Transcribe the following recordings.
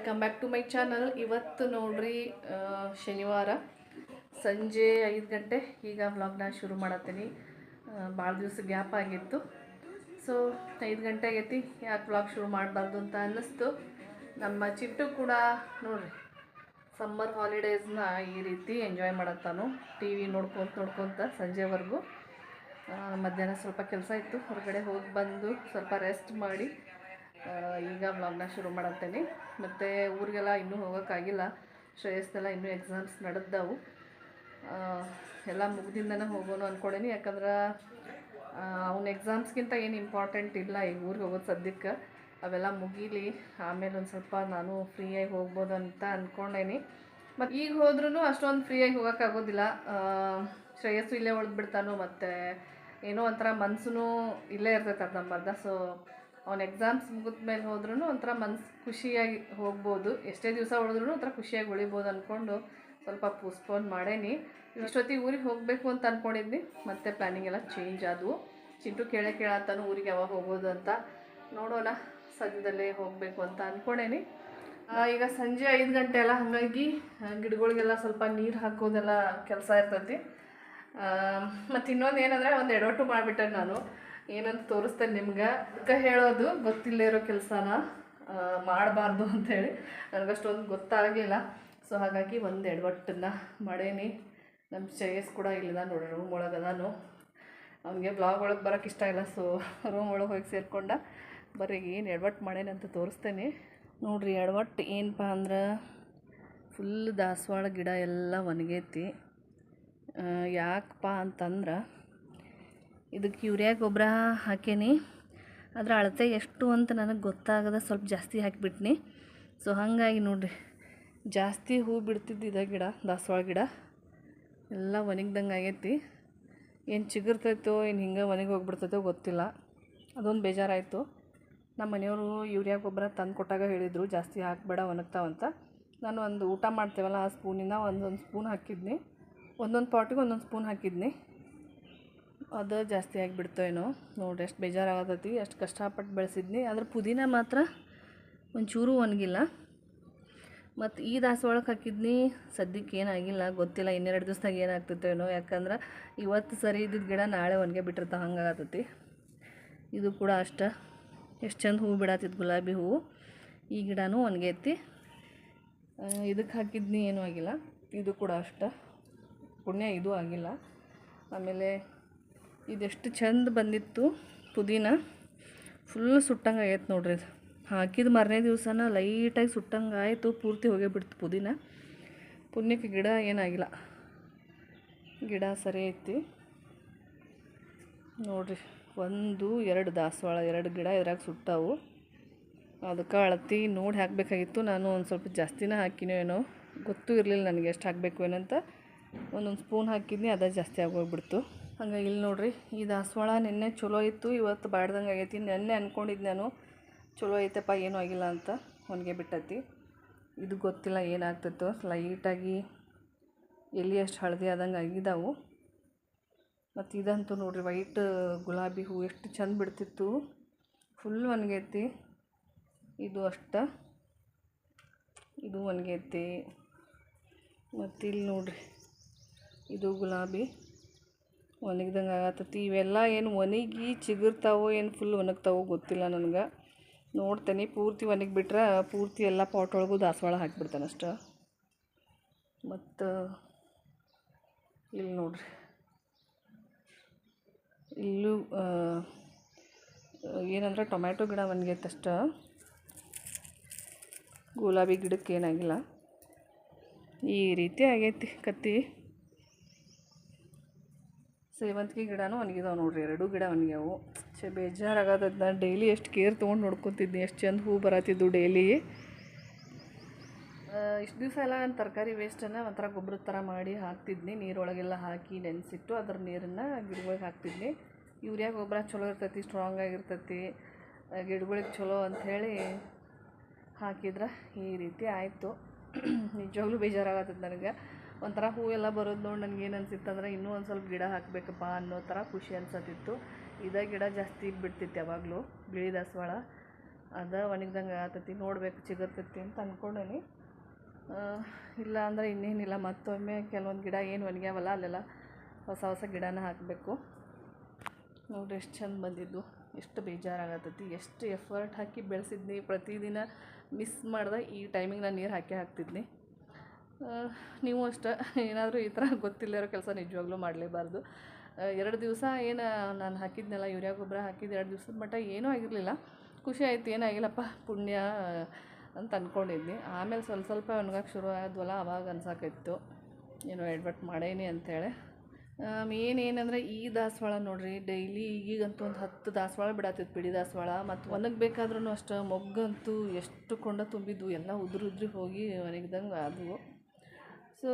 Welcome back to my channel ಇವತ್ತು ನೋಡ್ರಿ ಶನಿವಾರ. ಸಂಜೆ ಐದು ಗಂಟೆ ಈಗ ವ್ಲಾಗ್ನ ಶುರು ಮಾಡತ್ತೀನಿ. ಭಾಳ ದಿವಸ ಗ್ಯಾಪ್ ಆಗಿತ್ತು. ಸೊ ಐದು ಗಂಟೆ ಆಗೈತಿ. ಯಾಕೆ ವ್ಲಾಗ್ ಶುರು ಮಾಡಬಾರ್ದು ಅಂತ ಅನ್ನಿಸ್ತು. ನಮ್ಮ ಚಿಟ್ಟು ಕೂಡ ನೋಡ್ರಿ ಸಮ್ಮರ್ ಹಾಲಿಡೇಸ್ನ ಈ ರೀತಿ ಎಂಜಾಯ್ ಮಾಡತ್ತಾನು. ಟಿ ವಿ ನೋಡ್ಕೊತ ನೋಡ್ಕೊತ ಸಂಜೆವರೆಗೂ. ಮಧ್ಯಾಹ್ನ ಸ್ವಲ್ಪ ಕೆಲಸ ಇತ್ತು. ಹೊರಗಡೆ ಹೋಗಿ ಬಂದು ಸ್ವಲ್ಪ ರೆಸ್ಟ್ ಮಾಡಿ. ಈಗ ವ್ಲಾಗ್ನ ಶುರು ಮಾಡತ್ತೇನೆ. ಮತ್ತು ಊರಿಗೆಲ್ಲ ಇನ್ನೂ ಹೋಗೋಕ್ಕಾಗಿಲ್ಲ. ಶ್ರೇಯಸ್ದೆಲ್ಲ ಇನ್ನೂ ಎಕ್ಸಾಮ್ಸ್ ನಡೆದವು ಎಲ್ಲ ಮುಗ್ದಿಂದನೇ ಹೋಗೋನು ಅಂದ್ಕೊಂಡೇನಿ ಯಾಕಂದ್ರೆ ಅವ್ನ ಎಕ್ಸಾಮ್ಸ್ಗಿಂತ ಏನು ಇಂಪಾರ್ಟೆಂಟ್ ಇಲ್ಲ ಈಗ ಊರಿಗೆ ಹೋಗೋದು ಸದ್ಯಕ್ಕೆ. ಅವೆಲ್ಲ ಮುಗೀಲಿ. ಆಮೇಲೆ ಒಂದು ಸ್ವಲ್ಪ ನಾನು ಫ್ರೀಯಾಗಿ ಹೋಗ್ಬೋದು ಅಂತ ಅಂದ್ಕೊಂಡೇನಿ ಮತ್ತು ಈಗ ಹೋದ್ರೂ ಅಷ್ಟೊಂದು ಫ್ರೀಯಾಗಿ ಹೋಗೋಕ್ಕಾಗೋದಿಲ್ಲ ಶ್ರೇಯಸ್ಸು ಇಲ್ಲೇ ಬಿಡ್ತಾನು. ಮತ್ತು ಏನೋ ಒಂಥರ ಮನಸ್ಸು ಇಲ್ಲೇ ಇರ್ತೈತೆ ಅರ್ಧಂಬರ್ಧ ಸೊ ಅವ್ನ ಎಕ್ಸಾಮ್ಸ್ ಮುಗಿದ ಮೇಲೆ ಹೋದ್ರೂ ಒಂಥರ ಮನ್ಸು ಖುಷಿಯಾಗಿ ಹೋಗ್ಬೋದು. ಎಷ್ಟೇ ದಿವಸ ಉಳಿದ್ರೂ ಒಂಥರ ಖುಷಿಯಾಗಿ ಉಳಿಬೋದು ಅಂದ್ಕೊಂಡು ಸ್ವಲ್ಪ ಪೋಸ್ಟ್ಪೋನ್ ಮಾಡೇನಿ. ಇಷ್ಟೊತ್ತಿಗೆ ಊರಿಗೆ ಹೋಗಬೇಕು ಅಂತ ಅಂದ್ಕೊಂಡಿದ್ನಿ ಮತ್ತೆ ಪ್ಲ್ಯಾನಿಂಗ್ ಎಲ್ಲ ಚೇಂಜ್ ಆದವು. ಚಿಂಟು ಕೇಳೇ ಕೇಳತ್ತಾನು ಊರಿಗೆ ಯಾವಾಗ ಹೋಗೋದು ಅಂತ. ನೋಡೋಣ ಸದ್ಯದಲ್ಲೇ ಹೋಗಬೇಕು ಅಂತ ಅಂದ್ಕೊಂಡೇನಿ ಈಗ ಸಂಜೆ ಐದು ಗಂಟೆ ಎಲ್ಲ ಹಾಗಾಗಿ ಗಿಡಗಳಿಗೆಲ್ಲ ಸ್ವಲ್ಪ ನೀರು ಹಾಕೋದೆಲ್ಲ ಕೆಲಸ ಇರ್ತೈತಿ. ಮತ್ತು ಇನ್ನೊಂದು ಏನಂದರೆ ಒಂದು ಎಡವಟ್ಟು ಮಾಡಿಬಿಟ್ಟೆ ನಾನು. ಏನಂತ ತೋರಿಸ್ತೇನೆ ನಿಮ್ಗೆ. ಅದಕ್ಕೆ ಹೇಳೋದು ಗೊತ್ತಿಲ್ಲ ಇರೋ ಕೆಲಸನ ಮಾಡಬಾರ್ದು ಅಂತೇಳಿ ನನಗಷ್ಟೊಂದು ಗೊತ್ತಾಗಿಲ್ಲ ಸೊ ಹಾಗಾಗಿ ಒಂದು ಎಡವಟ್ಟನ್ನ ಮಾಡೇನಿ. ನಮ್ಮ ಶ್ರೇಯಸ್ ಕೂಡ ಇಲ್ಲದ ನೋಡಿ ರೂಮ್ ಒಳಗೆ ನಾನು ಅವನಿಗೆ ಬ್ಲಾಗ್ ಒಳಗೆ ಬರೋಕ್ಕೆ ಇಷ್ಟ ಇಲ್ಲ ಸೊ ರೂಮ್ ಒಳಗೆ ಹೋಗಿ ಸೇರ್ಕೊಂಡ ಬರೀ ಏನು ಎಡವಟ್ಟು ಮಾಡೇನಿ ಅಂತ ತೋರಿಸ್ತೇನೆ. ನೋಡಿರಿ ಎಡವಟ್ಟು ಏನಪ್ಪ ಅಂದ್ರೆ ಫುಲ್ ದಾಸವಾಳ ಗಿಡ ಎಲ್ಲ ಒಣಗೈತಿ. ಯಾಕಪ್ಪ ಅಂತಂದ್ರೆ ಇದಕ್ಕೆ ಯೂರಿಯಾ ಗೊಬ್ಬರ ಹಾಕೇನಿ. ಅದರ ಅಳತೆ ಎಷ್ಟು ಅಂತ ನನಗೆ ಗೊತ್ತಾಗದ, ಸ್ವಲ್ಪ ಜಾಸ್ತಿ ಹಾಕಿಬಿಟ್ನಿ. ಸೊ ಹಾಗಾಗಿ ನೋಡಿರಿ, ಜಾಸ್ತಿ ಹೂ ಬಿಡ್ತಿದ್ದು ಇದೆ ಗಿಡ, ದಾಸವಾಳ ಗಿಡ, ಎಲ್ಲ ಒಣಗ್ದಂಗೆ ಆಗೈತಿ. ಏನು ಚಿಗುರ್ತೈತೋ, ಏನು ಹಿಂಗೆ ಒಣಗಿ ಹೋಗ್ಬಿಡ್ತೈತೋ ಗೊತ್ತಿಲ್ಲ. ಅದೊಂದು ಬೇಜಾರಾಯಿತು. ನಮ್ಮ ಮನೆಯವರು ಯೂರಿಯಾ ಗೊಬ್ಬರ ತಂದು ಕೊಟ್ಟಾಗ ಹೇಳಿದರು, ಜಾಸ್ತಿ ಹಾಕಬೇಡ ಒಣಗ್ತಾವಂತ ನಾನು ಒಂದು ಊಟ ಮಾಡ್ತೇವಲ್ಲ, ಆ ಸ್ಪೂನಿಂದ ಒಂದೊಂದು ಸ್ಪೂನ್ ಹಾಕಿದ್ನಿ. ಒಂದೊಂದು ಪಾಟಿಗೆ ಒಂದೊಂದು ಸ್ಪೂನ್ ಹಾಕಿದ್ನಿ. ಅದು ಜಾಸ್ತಿ ಆಗಿಬಿಡ್ತೋ ಏನೋ. ನೋಡಿ ಎಷ್ಟು ಬೇಜಾರಾಗತೈತಿ ಎಷ್ಟು ಕಷ್ಟಪಟ್ಟು ಬೆಳೆಸಿದ್ನಿ. ಅದ್ರ ಪುದೀನ ಮಾತ್ರ ಒಂಚೂರು ಒಣಗಿಲ್ಲ. ಮತ್ತು ಈ ದಾಸವಾಳಕ್ಕೆ ಹಾಕಿದ್ನಿ. ಸದ್ಯಕ್ಕೆ ಏನಾಗಿಲ್ಲ, ಗೊತ್ತಿಲ್ಲ ಇನ್ನೆರಡು ದಿವ್ಸದಾಗ ಏನಾಗ್ತೈತೋ ಏನೋ. ಯಾಕಂದ್ರೆ ಇವತ್ತು ಸರಿ ಇದ್ದಿದ್ದ ಗಿಡ ನಾಳೆ ಒಣಗೆ ಬಿಟ್ಟಿರ್ತಾವೆ ಹಂಗಾಗತ್ತೈತಿ ಇದು ಕೂಡ ಅಷ್ಟ. ಎಷ್ಟು ಚಂದ ಹೂವು ಬಿಡತ್ತಿತ್ತು ಗುಲಾಬಿ ಹೂವು. ಈ ಗಿಡನೂ ಒಣಗೈತಿ. ಇದಕ್ಕೆ ಹಾಕಿದ್ನಿ ಏನೂ ಆಗಿಲ್ಲ. ಇದು ಕೂಡ ಅಷ್ಟ. ಪುಣ್ಯ, ಇದು ಆಗಿಲ್ಲ. ಆಮೇಲೆ ಇದೆಷ್ಟು ಚಂದ ಬಂದಿತ್ತು ಪುದೀನ. ಫುಲ್ ಸುಟ್ಟಂಗೆ ಆಗೈತೆ ನೋಡ್ರಿ ಇದು. ಹಾಕಿದ ಮಾರನೇ ದಿವಸನ ಲೈಟಾಗಿ ಸುಟ್ಟಂಗೆ ಆಯಿತು ಪೂರ್ತಿ ಹೋಗೇ ಬಿಡ್ತು ಪುದೀನ. ಪುಣ್ಯಕ್ಕೆ ಗಿಡ ಏನಾಗಿಲ್ಲ. ಗಿಡ ಸರಿ ಐತಿ. ನೋಡಿರಿ, ಒಂದು, ಎರಡು ದಾಸವಾಳ, ಎರಡು ಗಿಡ ಇದ್ರಾಗ ಸುಟ್ಟಾವು. ಅದಕ್ಕೆ ಅಳತಿ ನೋಡಿ ಹಾಕಬೇಕಾಗಿತ್ತು. ನಾನು ಒಂದು ಸ್ವಲ್ಪ ಜಾಸ್ತಿನೇ ಹಾಕಿನೋ ಏನೋ, ಗೊತ್ತೂ ಇರಲಿಲ್ಲ ನನಗೆ ಎಷ್ಟು ಹಾಕಬೇಕು ಏನಂತ. ಒಂದೊಂದು ಸ್ಪೂನ್ ಹಾಕಿದ್ನಿ, ಅದೇ ಜಾಸ್ತಿ ಆಗೋಗ್ಬಿಡ್ತು. ಹಂಗಾಗಿ ಇಲ್ಲಿ ನೋಡ್ರಿ, ಈ ದಾಸವಾಳ ನಿನ್ನೆ ಚಲೋ ಇತ್ತು, ಇವತ್ತು ಬಾಡ್ದಂಗೆ ಆಗೈತಿ. ನೆನ್ನೆ ಅಂದ್ಕೊಂಡಿದ್ದು ನಾನು, ಚಲೋ ಐತಪ್ಪ, ಏನೂ ಆಗಿಲ್ಲ ಅಂತ ಒಣಗೆ ಬಿಟ್ಟತಿ. ಇದು ಗೊತ್ತಿಲ್ಲ ಏನಾಗ್ತಿತ್ತು. ಲೈಟಾಗಿ ಎಲ್ಲಿ ಅಷ್ಟು ಹಳದಿ ಆದಂಗೆ ಆಗಿದ್ದಾವು ಮತ್ತು ಇದಂತೂ ನೋಡ್ರಿ, ವೈಟ್ ಗುಲಾಬಿ ಹೂ ಎಷ್ಟು ಚಂದ ಬಿಡ್ತಿತ್ತು. ಫುಲ್ ಒಣಗೈತಿ ಇದು ಅಷ್ಟ. ಇದು ಒಣಗೈತಿ ಮತ್ತು ಇಲ್ಲಿ ನೋಡ್ರಿ, ಇದು ಗುಲಾಬಿ. ಒಣಗ್ದಂಗೆ ಆಗತ್ತತಿ. ಇವೆಲ್ಲ ಏನು ಒಣಗಿ ಚಿಗುರ್ತಾವೋ ಏನು ಫುಲ್ ಒಣಗ್ತಾವೋ ಗೊತ್ತಿಲ್ಲ ನನಗೆ. ನೋಡ್ತೇನೆ, ಪೂರ್ತಿ ಒಣಗಿಬಿಟ್ರೆ ಪೂರ್ತಿ ಎಲ್ಲ ಪಾಟ್ ಒಳಗೂ ದಾಸವಾಳ ಹಾಕಿಬಿಡ್ತಾನೆ ಅಷ್ಟ. ಮತ್ತು ಇಲ್ಲಿ ನೋಡ್ರಿ. ಇಲ್ಲೂ ಏನಂದ್ರೆ ಟೊಮ್ಯಾಟೊ ಗಿಡ ಒಣಗೈತೆ ಅಷ್ಟ. ಗುಲಾಬಿ ಗಿಡಕ್ಕೆ ಏನಾಗಿಲ್ಲ. ಈ ರೀತಿ ಆಗೈತಿ ಕತ್ತಿ. ಸೇವಂತಿಗೆ ಗಿಡನೂ ಒಣಗಿದಾವೆ ನೋಡ್ರಿ, ಎರಡೂ ಗಿಡ ಒಣಗ್ಯಾವು. ಛೆ ಬೇಜಾರಾಗದ ನಾನು ಡೈಲಿ ಎಷ್ಟು ಕೇರ್ ತೊಗೊಂಡು ನೋಡ್ಕೊತಿದ್ನಿ, ಎಷ್ಟು ಚಂದ ಹೂ ಬರತ್ತಿದ್ದು ಡೈಲಿ. ಇಷ್ಟು ದಿವಸ ಎಲ್ಲ ನಾನು ತರಕಾರಿ ವೇಸ್ಟನ್ನು ಒಂಥರ ಗೊಬ್ಬರದ ಥರ ಮಾಡಿ ಹಾಕ್ತಿದ್ನಿ. ನೀರೊಳಗೆಲ್ಲ ಹಾಕಿ ನೆನೆಸಿಟ್ಟು ಅದ್ರ ನೀರನ್ನು ಗಿಡಗಳಿಗೆ ಹಾಕ್ತಿದ್ನಿ. ಯೂರಿಯಾ ಗೊಬ್ಬರ ಚಲೋ ಇರ್ತೈತಿ ಸ್ಟ್ರಾಂಗ್ ಆಗಿರ್ತೈತಿ. ಗಿಡಗಳಿಗೆ ಚಲೋ ಅಂಥೇಳಿ ಹಾಕಿದ್ರೆ ಈ ರೀತಿ ಆಯಿತು. ನಿಜವಾಗ್ಲೂ ಬೇಜಾರಾಗತ್ತದ ನನಗೆ. ಒಂಥರ ಹೂವೆಲ್ಲ ಬರೋದು ನೋಡಿ ನನಗೆ ಏನು ಅನ್ಸಿತ್ತಂದ್ರೆ ಇನ್ನೂ ಒಂದು ಸ್ವಲ್ಪ ಗಿಡ ಹಾಕಬೇಕಪ್ಪ ಅನ್ನೋ ಥರ ಖುಷಿ ಅನ್ಸತ್ತಿತ್ತು. ಇದೇ ಗಿಡ ಜಾಸ್ತಿ ಬಿಡ್ತಿತ್ತು ಯಾವಾಗಲೂ, ಬಿಳಿ ದಾಸವಾಳ. ಅದು ಒಣಗ್ದಂಗೆ ಆಗತೈತಿ ನೋಡ್ಬೇಕು ಚಿಗುರ್ತೈತಿ ಅಂತ ಅಂದ್ಕೊಂಡೇನಿ ಇಲ್ಲ ಅಂದರೆ ಇನ್ನೇನಿಲ್ಲ, ಮತ್ತೊಮ್ಮೆ ಕೆಲವೊಂದು ಗಿಡ ಏನು ಒಣಗ್ಯಾವಲ್ಲ ಅಲ್ಲೆಲ್ಲ ಹೊಸ ಹೊಸ ಗಿಡನ ಹಾಕಬೇಕು. ನೋಡಿ ಎಷ್ಟು ಚಂದ ಬಂದಿದ್ದು, ಎಷ್ಟು ಬೇಜಾರಾಗತ್ತೈತಿ, ಎಷ್ಟು ಎಫರ್ಟ್ ಹಾಕಿ ಬೆಳೆಸಿದ್ನಿ. ಪ್ರತಿದಿನ ಮಿಸ್ ಮಾಡ್ದೆ ಈ ಟೈಮಿಗೆ ನಾನು ನೀರು ಹಾಕೇ ಹಾಕ್ತಿದ್ನಿ. ನೀವು ಅಷ್ಟೇ. ಏನಾದರೂ ಈ ಥರ ಗೊತ್ತಿಲ್ಲ ಇರೋ ಕೆಲಸ ನಿಜವಾಗ್ಲೂ ಮಾಡಲೇಬಾರ್ದು. ಎರಡು ದಿವಸ ಏನು ನಾನು ಹಾಕಿದ್ನಲ್ಲ, ಯೂರಿಯಾ ಗೊಬ್ಬರ ಹಾಕಿದ್ದು ಎರಡು ದಿವಸದ ಮಟ್ಟ ಏನೂ ಆಗಿರಲಿಲ್ಲ. ಖುಷಿ ಆಯ್ತು, ಏನಾಗಿಲ್ಲಪ್ಪ, ಪುಣ್ಯ ಅಂತ ಅಂದ್ಕೊಂಡಿದ್ನಿ ಆಮೇಲೆ ಸ್ವಲ್ಪ ಸ್ವಲ್ಪ ಒಣಗಕ್ಕೆ ಶುರು ಆದ್ವಲ್ಲ, ಅವಾಗ ಅನ್ಸಾಕೈತು ಏನೋ ಎಡ್ವಟ್ ಮಾಡೇನಿ ಅಂತೇಳಿ. ಏನಂದ್ರೆ ಈ ದಾಸವಾಳ ನೋಡ್ರಿ, ಡೈಲಿ ಈಗಂತೂ ಒಂದು ಹತ್ತು ದಾಸವಾಳ ಬಿಡತ್ತಿತ್ತು ಬಿಡಿ ದಾಸವಾಳ. ಮತ್ತು ಒಣಗಬೇಕಾದ್ರೂ ಅಷ್ಟು, ಮೊಗ್ಗಂತೂ ಎಷ್ಟು ಕೊಂಡ ತುಂಬಿದ್ವು, ಎಲ್ಲ ಉದುರು ಉದ್ರಿ ಹೋಗಿ ಒಣಗಿದಂಗೆ ಆದವು. ಸೊ,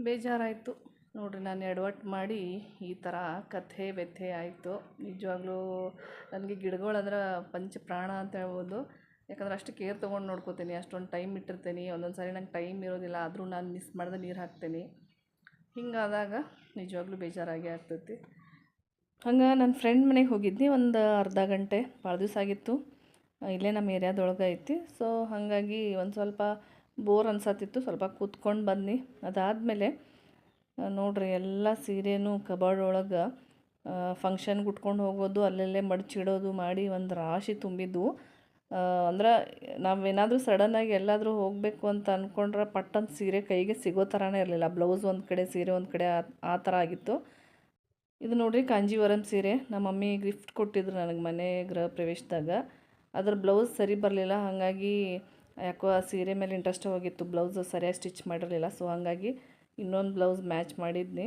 ಬೇಜಾರಾಯಿತು. ನೋಡ್ರಿ, ನಾನು ಎಡವಟ್ಟು ಮಾಡಿ ಈ ಥರ ಕಥೆ, ವ್ಯಥೆ ಆಯಿತು. ನಿಜವಾಗ್ಲೂ ನನಗೆ ಗಿಡಗಳಂದ್ರೆ ಪಂಚ ಪ್ರಾಣ ಅಂತ ಹೇಳ್ಬೋದು. ಯಾಕಂದ್ರೆ ಅಷ್ಟು ಕೇರ್ ತೊಗೊಂಡು ನೋಡ್ಕೋತೀನಿ. ಅಷ್ಟೊಂದು ಟೈಮ್ ಇಟ್ಟಿರ್ತೀನಿ. ಒಂದೊಂದು ಸಾರಿ ನಂಗೆ ಟೈಮ್ ಇರೋದಿಲ್ಲ. ಆದರೂ ನಾನು ಮಿಸ್ ಮಾಡ್ದೆ ನೀರು ಹಾಕ್ತೀನಿ. ಹಿಂಗಾದಾಗ ನಿಜವಾಗ್ಲೂ ಬೇಜಾರಾಗಿ ಆಗ್ತೈತಿ. ಹಂಗೆ ನನ್ನ ಫ್ರೆಂಡ್ ಮನೆಗೆ ಹೋಗಿದ್ನಿ. ಒಂದು ಅರ್ಧ ಗಂಟೆ ಭಾಳ ದಿವಸ ಆಗಿತ್ತು. ಇಲ್ಲೇ ನಮ್ಮ ಏರಿಯಾದೊಳಗೆ ಐತಿ. ಸೊ, ಹಾಗಾಗಿ ಒಂದು ಸ್ವಲ್ಪ ಬೋರ್ ಅನ್ಸತ್ತಿತ್ತು ಸ್ವಲ್ಪ ಕೂತ್ಕೊಂಡು ಬನ್ನಿ ಅದಾದಮೇಲೆ ನೋಡ್ರಿ ಎಲ್ಲ ಸೀರೆನೂ ಕಬಾಡ್ ಒಳಗೆ ಫಂಕ್ಷನ್ಗೆ ಉಟ್ಕೊಂಡು ಹೋಗೋದು, ಅಲ್ಲಲ್ಲೇ ಮಡಚಿಡೋದು ಮಾಡಿ ಒಂದು ರಾಶಿ ತುಂಬಿದ್ವು ಅಂದ್ರೆ ನಾವೇನಾದರೂ ಸಡನ್ನಾಗಿ ಎಲ್ಲಾದರೂ ಹೋಗಬೇಕು ಅಂತ ಅಂದ್ಕೊಂಡ್ರೆ ಪಟ್ಟಂತ ಸೀರೆ ಕೈಗೆ ಸಿಗೋ ಥರನೇ ಇರಲಿಲ್ಲ. ಬ್ಲೌಸ್ ಒಂದು ಕಡೆ, ಸೀರೆ ಒಂದು ಕಡೆ, ಆ- ಥರ ಆಗಿತ್ತು. ಇದು ನೋಡ್ರಿ ಕಾಂಜೀವರಂ ಸೀರೆ. ನಮ್ಮ ಮಮ್ಮಿ ಗಿಫ್ಟ್ ಕೊಟ್ಟಿದ್ರು ನನಗೆ ಮನೆ ಗೃಹ ಪ್ರವೇಶದಾಗ. ಅದ್ರ ಬ್ಲೌಸ್ ಸರಿ ಬರಲಿಲ್ಲ. ಹಾಗಾಗಿ ಯಾಕೋ ಆ ಸೀರೆ ಮೇಲೆ ಇಂಟ್ರೆಸ್ಟ್ ಹೋಗಿತ್ತು. ಬ್ಲೌಸು ಸರಿಯಾಗಿ ಸ್ಟಿಚ್ ಮಾಡಿರಲಿಲ್ಲ. ಸೊ ಹಾಗಾಗಿ ಇನ್ನೊಂದು ಬ್ಲೌಸ್ ಮ್ಯಾಚ್ ಮಾಡಿದ್ನಿ.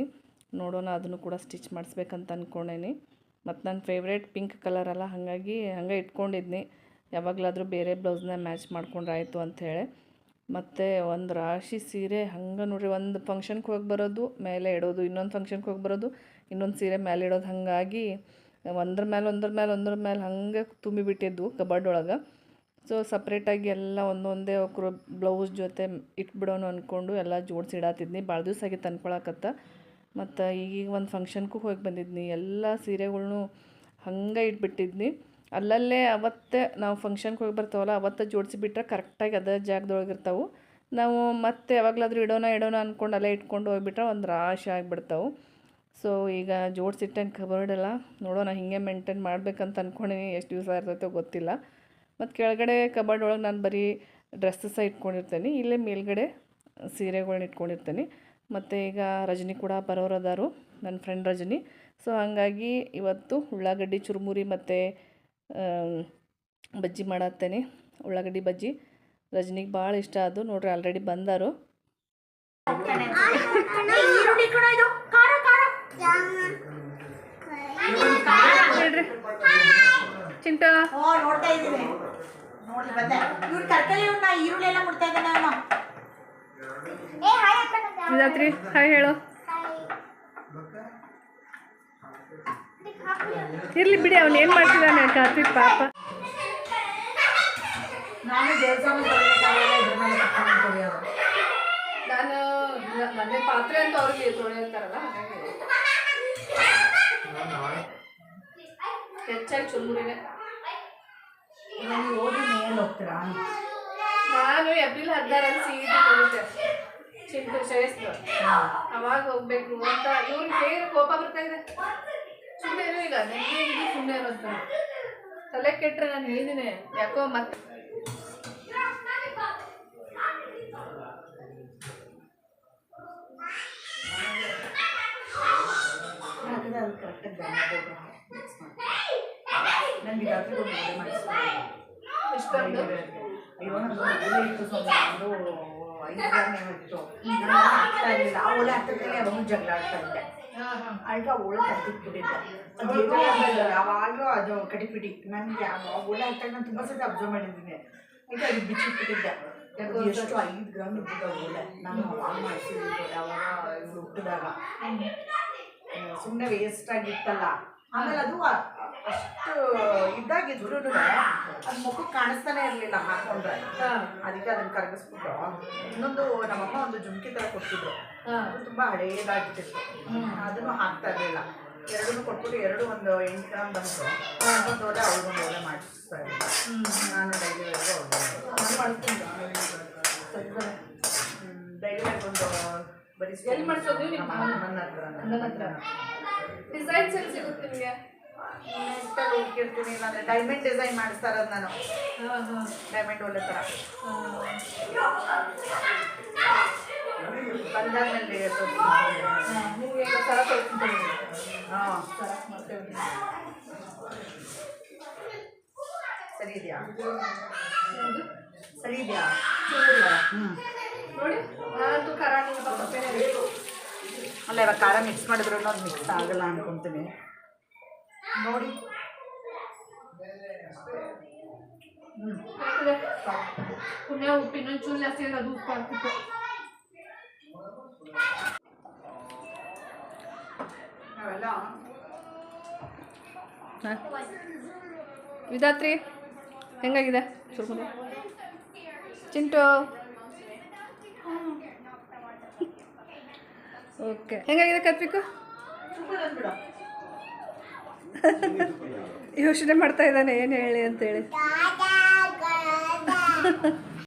ನೋಡೋಣ, ಅದನ್ನು ಕೂಡ ಸ್ಟಿಚ್ ಮಾಡಿಸ್ಬೇಕಂತ ಅಂದ್ಕೊಂಡೇನಿ ಮತ್ತು ನನ್ನ ಫೇವ್ರೇಟ್ ಪಿಂಕ್ ಕಲರ್ ಅಲ್ಲ, ಹಾಗಾಗಿ ಹಂಗೆ ಇಟ್ಕೊಂಡಿದ್ನಿ. ಯಾವಾಗಲಾದರೂ ಬೇರೆ ಬ್ಲೌಸ್ನ ಮ್ಯಾಚ್ ಮಾಡ್ಕೊಂಡ್ರೆ ಆಯಿತು ಅಂಥೇಳಿ ಮತ್ತು ಒಂದು ರಾಶಿ ಸೀರೆ, ಹಂಗೆ ನೋಡಿರಿ, ಒಂದು ಫಂಕ್ಷನ್ಗೆ ಹೋಗಿ ಬರೋದು, ಮೇಲೆ ಇಡೋದು, ಇನ್ನೊಂದು ಫಂಕ್ಷನ್ಗೆ ಹೋಗಿ ಬರೋದು, ಇನ್ನೊಂದು ಸೀರೆ ಮೇಲೆ ಇಡೋದು, ಹಾಗಾಗಿ ಒಂದ್ರ ಮೇಲೆ ಒಂದ್ರ ಮೇಲೆ ಒಂದ್ರ ಮೇಲೆ ಹಂಗೆ ತುಂಬಿಬಿಟ್ಟಿದ್ದು ಒಳಗೆ. ಸೊ ಸಪ್ರೇಟಾಗಿ ಎಲ್ಲ ಒಂದೊಂದೇ ಒಕ್ರು ಬ್ಲೌಸ್ ಜೊತೆ ಇಟ್ಬಿಡೋಣ ಅಂದ್ಕೊಂಡು ಎಲ್ಲ ಜೋಡಿಸಿ ಇಡಾತಿದ್ನಿ. ಭಾಳ ದಿವಸ ಆಗಿತ್ತು ಅನ್ಕೊಳಕತ್ತ ಮತ್ತು ಈಗೀಗ ಒಂದು ಫಂಕ್ಷನ್ಗೂ ಹೋಗಿ ಬಂದಿದ್ನಿ. ಎಲ್ಲ ಸೀರೆಗಳ್ನು ಹಂಗೆ ಇಟ್ಬಿಟ್ಟಿದ್ನಿ. ಅಲ್ಲಲ್ಲೇ ಅವತ್ತೇ ನಾವು ಫಂಕ್ಷನ್ಗೆ ಹೋಗಿ ಬರ್ತಾವಲ್ಲ, ಅವತ್ತೇ ಜೋಡಿಸಿಬಿಟ್ರೆ ಕರೆಕ್ಟಾಗಿ ಅದೇ ಜಾಗದೊಳಗೆ ಇರ್ತಾವೆ. ನಾವು ಮತ್ತೆ ಯಾವಾಗಲಾದ್ರೂ ಇಡೋಣ ಇಡೋಣ ಅಂದ್ಕೊಂಡು ಅಲ್ಲೇ ಇಟ್ಕೊಂಡು ಹೋಗಿಬಿಟ್ರೆ ಒಂದು ರಾಶಿ ಆಗಿಬಿಡ್ತಾವೆ. ಸೊ ಈಗ ಜೋಡಿಸಿಟ್ಟಂಗೆ ಕಬರ್ಡ್ ಎಲ್ಲ ನೋಡೋಣ, ಹಿಂಗೆ ಮೇಂಟೈನ್ ಮಾಡ್ಬೇಕಂತ ಅಂದ್ಕೊಂಡಿನಿ ಎಷ್ಟು ದಿವಸ ಇರ್ತೈತೋ ಗೊತ್ತಿಲ್ಲ. ಮತ್ತು ಕೆಳಗಡೆ ಕಬಾರ್ಡ್ ಒಳಗೆ ನಾನು ಬರೀ ಡ್ರೆಸ್ಸಸ್ ಇಟ್ಕೊಂಡಿರ್ತೇನೆ, ಇಲ್ಲೇ ಮೇಲ್ಗಡೆ ಸೀರೆಗಳನ್ನ ಇಟ್ಕೊಂಡಿರ್ತೇನೆ. ಮತ್ತು ಈಗ ರಜನಿ ಕೂಡ ಬರೋರು ಅದಾರು ನನ್ನ ಫ್ರೆಂಡ್ ರಜನಿ. ಸೊ ಹಾಗಾಗಿ ಇವತ್ತು ಉಳ್ಳಾಗಡ್ಡಿ ಚುರುಮುರಿ ಮತ್ತು ಬಜ್ಜಿ ಮಾಡತ್ತೇನೆ, ಉಳ್ಳಾಗಡ್ಡಿ ಬಜ್ಜಿ. ರಜನಿಗೆ ಭಾಳ ಇಷ್ಟ ಅದು ನೋಡ್ರಿ ಆಲ್ರೆಡಿ ಬಂದಾರು. ಈರುಳ್ಳಿ ಚಿಂಟ? ಓ ನೋಡ್ತಾ ಇದ್ದೀನಿ. ನೋಡಿ ಬಂದೆ. ಇವ್ರು ಕರ್ಕಲಿ ಇವ್ರನ್ನ ಈರುಳ್ಳಿ ಎಲ್ಲ ಮುಡ್ತಾ ಇದ್ದಾನೆ ಅವನು ಇದಾತ್ರಿ ಹಾಯ್ ಹೇಳು. ಇರ್ಲಿ ಬಿಡಿ ಅವ್ನು ಏನು ಮಾಡ್ತಿದ್ದಾನೆ ಕಾರ್ತಿಕ್ ಪಾಪ. ನಾನು ದೇವಸ್ಥಾನ ತೊಳಿಬೇಕಾಗಿಲ್ಲ ಇದ್ರ ಮೇಲೆ ಕುತ್ಕೊಂಡು ತೊಳೆಯೋದು ನಾನು ಮನೆ ಪಾತ್ರೆ ಅಂತ ಅವ್ರಿಗೆ ತೊಳೆಯುತ್ತಾರಲ್ಲ ಹೆಚ್ಚಾಗಿ ಚುರುಮುರಿನೇ ನಾನು ಓದಿ ಮೇಲೆ ಹೋಗ್ತೀರಾ ನಾನು ಏಪ್ರಿಲ್ ಹದಿನಾರಲ್ಲಿ ಸೀದಾ ಹೋಗುತ್ತೆ ಚಿಂಟು ಶ್ರೇಯಸ್ತು ಅವಾಗ ಹೋಗ್ಬೇಕು ಅಂತ. ಇವ್ರಿಗೆ ಹೇಗೆ ಕೋಪ ಬರ್ತಾ ಇದೆ? ಸುಮ್ಮನೆ ಇರೋ ಇಲ್ಲ ನೆನ್ನೆ ಇದು ಸುಮ್ಮನೆ ಇರೋಂತ ತಲೆ ಕೆಟ್ಟರೆ ನಾನು ಹೇಳಿದ್ದೀನಿ ಯಾಕೋ ಮತ್ತೆ. ಕರೆಕ್ಟಾಗಿ ನನಗೆ ರಾತ್ರಿ ಕೊಟ್ಟು ಮಾಡಿಸ್ತಾರೆ ಇಷ್ಟೊಂದು ಅಯ್ಯೋ ಒಳ್ಳೆ ಇತ್ತು ಸ್ವಲ್ಪ ಒಂದು ಐದು ಗ್ರಾಮ್ ಏನೋ ಇತ್ತು. ನಾನು ಹಾಕ್ತಾ ಇರಲಿಲ್ಲ. ಆ ಒಲೆ ಹಾಕ್ತಿದ್ರೆ ಯಾವಾಗಲೂ ಜಗಳ ಆಡ್ತಾ ಇದ್ದೆ. ಆಗ ಒಳ್ಳೆ ಕಟ್ಟಿಟ್ಬಿಟ್ಟಿದ್ದೆ ಅದೇನೋ ಒಂದು ಯಾವಾಗಲೂ ಅದು ಕಟಿಪಿಟಿ ನನಗೆ ಆ ಒಳ್ಳೆ ಹಾಕ್ದಾಗ ನಾನು ತುಂಬ ಸತಿ ಅಬ್ಸರ್ವ್ ಮಾಡಿದ್ದೀನಿ. ಈಗ ಅದು ಬಿಚ್ಚಿಟ್ಬಿಟ್ಟಿದ್ದೆ. ಅದು ಎಷ್ಟು ಐದು ಗ್ರಾಮ್ ಇದ್ದಿದ್ದ ಒಳ್ಳೆ ನಾನು ಅವಾಗ ಮಾಡಿಸಿದ್ದು ಯಾವಾಗ ಇವ್ರು ಹುಟ್ಟಿದಾಗ. ಸುಮ್ಮನೆ ವೇಸ್ಟ್ ಆಗಿತ್ತಲ್ಲ. ಆಮೇಲೆ ಅದು ಅಷ್ಟು ಇದ್ದಾಗಿದ್ರು ಅದು ಮುಖಕ್ಕೆ ಕಾಣಿಸ್ತಾನೆ ಇರಲಿಲ್ಲ ಹಾಕೊಂಡ್ರೆ. ಅದಕ್ಕೆ ಅದನ್ನ ಕರಗಿಸ್ಬಿಟ್ಟು ಇನ್ನೊಂದು ನಮ್ಮಮ್ಮ ಒಂದು ಜುಮ್ಕಿ ಥರ ಕೊಟ್ಟಿದ್ರು. ಅದು ತುಂಬಾ ಹಳೆಯದಾಗಿಟ್ಟಿತ್ತು ಅದನ್ನು ಹಾಕ್ತಾ ಇರಲಿಲ್ಲ. ಎರಡನ್ನೂ ಕೊಟ್ಬಿಟ್ಟು ಎರಡು ಒಂದು ಎಂಟು ಗ್ರಾಮ್ ಬಂತು. ಒಂದು ಓಲೆ ಅವ್ರಿಗೊಂದು ಓಲೆ ಮಾಡಿಸ್ತಾ ಇದ್ದೀನಿ ನಾನು ಡೈಲಿ ವೇರ್ಗೂ ಡೈಲಿ ವೇರ್ಗೆ ಒಂದು ಬರೀ ಎಲ್ಲಿ ಮಾಡಿಸೋದು ನನ್ನ ಹತ್ರ ನನ್ನ ಹತ್ರ. ಡಿಸೈನ್ಸ್ ಎಲ್ಲಿ ಸಿಗುತ್ತೆ ನಿಮಗೆ? ನೆಟ್ಟಲ್ಲಿ ಹುಡುಕಿರ್ತೀನಿ ಇಲ್ಲಾಂದ್ರೆ ಡೈಮಂಡ್ ಡಿಸೈನ್ ಮಾಡಿಸ್ತಾ ಇರೋದು ನಾನು. ಡೈಮಂಡ್ ಒಳ್ಳೆ ಥರ ಬಂದಾದ್ಮೇಲೆ. ನಿಮಗೆ ಸರ ಕೊಡ್ತೀನಿ ಹಾಂ. ಸರ ಮಾಡ್ತೇವೆ ಸರಿ ಇದೆಯಾ? ಸರಿ ಇದೆಯಾ? ಹ್ಞೂ ನೋಡಿ ನಾನಂತೂ ಖಾರ ಅಲ್ಲ ಇವಾಗ ಖಾರ ಮಿಕ್ಸ್ ಮಾಡಿದ್ರು ಅದು ಮಿಕ್ಸ್ ಆಗಲ್ಲ ಅನ್ಕೊಂತೀನಿ. ನೋಡಿ. ಪುಣ್ಯ ಉಪ್ಪು ಇನ್ನೊಂದು ಚೂರು ಜಾಸ್ತಿ ಅಂದ್ರೆ ಅದು ಉಪ್ಪು ಆಗ್ತಿತ್ತು ನಾವೆಲ್ಲ ವಿಧಾತ್ರಿ ಹೆಂಗಾಗಿದೆ? ಸುರ್ಮುರಿ ಚಿಂಟು. ಓಕೆ. ಹೆಂಗಾಗಿದೆ ಕತ್ವಿಕು? ಬಿಡು ಯೋಚನೆ ಮಾಡ್ತಾ ಇದ್ದಾನೆ ಏನು ಹೇಳಿ ಅಂತೇಳಿ.